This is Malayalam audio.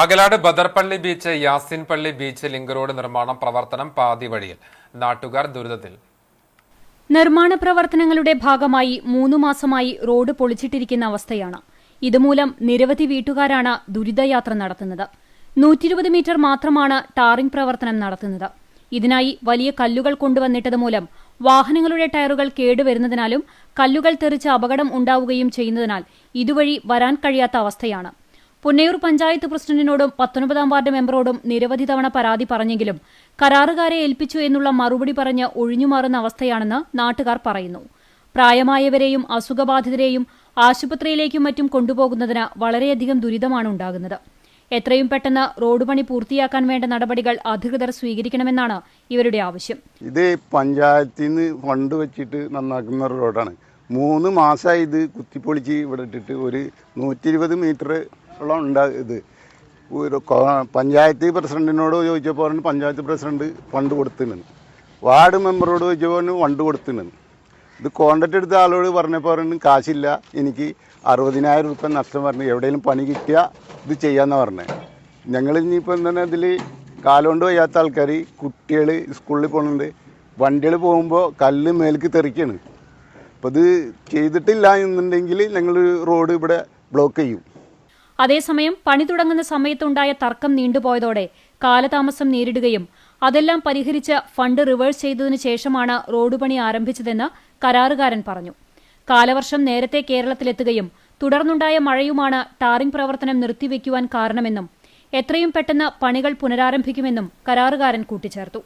അകലാട് ബദർപള്ളി ബീച്ച് യാസിൻ പള്ളി ബീച്ച് ലിങ്ക് റോഡ് നിർമ്മാണം പ്രവർത്തനം പാതി വഴിയിൽ. നാട്ടുകാർ ദുരിതത്തിൽ. നിർമ്മാണ പ്രവർത്തനങ്ങളുടെ ഭാഗമായി മൂന്നു മാസമായി റോഡ് പൊളിച്ചിട്ടിരിക്കുന്ന അവസ്ഥയാണ്. ഇതുമൂലം നിരവധി വീട്ടുകാരാണ് ദുരിതയാത്ര നടത്തുന്നത്. നൂറ്റിരുപത് മീറ്റർ മാത്രമാണ് ടാറിംഗ് പ്രവർത്തനം നടത്തുന്നത്. ഇതിനായി വലിയ കല്ലുകൾ കൊണ്ടുവന്നിട്ടത് മൂലം വാഹനങ്ങളുടെ ടയറുകൾ കേടുവരുന്നതിനാലും കല്ലുകൾ തെറിച്ച് അപകടം ഉണ്ടാവുകയും ചെയ്യുന്നതിനാൽ ഇതുവഴി വരാൻ കഴിയാത്ത അവസ്ഥയാണ്. പുന്നയൂർ പഞ്ചായത്ത് പ്രസിഡന്റിനോടും പത്തൊൻപതാം വാർഡ് മെമ്പറോടും നിരവധി തവണ പരാതി പറഞ്ഞെങ്കിലും കരാറുകാരെ ഏൽപ്പിച്ചു എന്നുള്ള മറുപടി പറഞ്ഞ് ഒഴിഞ്ഞുമാറുന്ന അവസ്ഥയാണെന്ന് നാട്ടുകാർ പറയുന്നു. പ്രായമായവരെയും അസുഖബാധിതരെയും ആശുപത്രിയിലേക്കും മറ്റും കൊണ്ടുപോകുന്നതിന് വളരെയധികം ദുരിതമാണ് ഉണ്ടാകുന്നത്. എത്രയും പെട്ടെന്ന് റോഡ് പണി പൂർത്തിയാക്കാൻ വേണ്ട നടപടികൾ അധികൃതർ സ്വീകരിക്കണമെന്നാണ് ഇവരുടെ ആവശ്യം. ഇത് പഞ്ചായത്തിൽ നിന്ന് ഫണ്ട് വെച്ചിട്ട് നന്നാക്കുന്ന റോഡാണ്. മൂന്ന് മാസമായി ഇത് കുത്തിപ്പൊളിച്ച് ഇവിടെ ഇട്ടിട്ട് ഒരു നൂറ്റി മീറ്റർ ഉള്ള ഉണ്ട് ഇത്. ഒരു പഞ്ചായത്ത് പ്രസിഡന്റിനോട് ചോദിച്ചപ്പോൾ പഞ്ചായത്ത് പ്രസിഡന്റ് ഫണ്ട് കൊടുത്തിട്ടുണ്ട് വാർഡ് മെമ്പറോട് ചോദിച്ചപ്പോൾ ഫണ്ട് കൊടുത്തിട്ടുണ്ട് ഇത് കോൺട്രാക്ട് എടുത്ത ആളോട് പറഞ്ഞപ്പോൾ പറഞ്ഞു കാശില്ല എനിക്ക് അറുപതിനായിരം റുപ്യ നഷ്ടം പറഞ്ഞു എവിടെയെങ്കിലും പണി കിട്ടിയാൽ ഇത് ചെയ്യാമെന്നാണ് പറഞ്ഞത് ഞങ്ങൾ ഇനിയിപ്പോൾ തന്നെ ഇതിൽ കാലുകൊണ്ട് വയ്യാത്ത ആൾക്കാർ കുട്ടികൾ സ്കൂളിൽ പോകുന്നുണ്ട് വണ്ടികൾ പോകുമ്പോൾ കല്ല് മേൽക്ക് തെറിക്കാണ്. അപ്പോൾ ഇത് ചെയ്തിട്ടില്ല എന്നുണ്ടെങ്കിൽ ഞങ്ങൾ റോഡ് ഇവിടെ ബ്ലോക്ക് ചെയ്യും. അതേസമയം പണി തുടങ്ങുന്ന സമയത്തുണ്ടായ തർക്കം നീണ്ടുപോയതോടെ കാലതാമസം നേരിടുകയും അതെല്ലാം പരിഹരിച്ച് ഫണ്ട് റിവേഴ്സ് ചെയ്തതിനു ശേഷമാണ് റോഡ് പണി ആരംഭിച്ചതെന്ന് കരാറുകാരൻ പറഞ്ഞു. കാലവർഷം നേരത്തെ കേരളത്തിലെത്തുകയും തുടർന്നുണ്ടായ മഴയുമാണ് ടാറിംഗ് പ്രവർത്തനം നിർത്തിവെക്കുവാൻ കാരണമെന്നും എത്രയും പെട്ടെന്ന് പണികൾ പുനരാരംഭിക്കുമെന്നും കരാറുകാരൻ കൂട്ടിച്ചേർത്തു.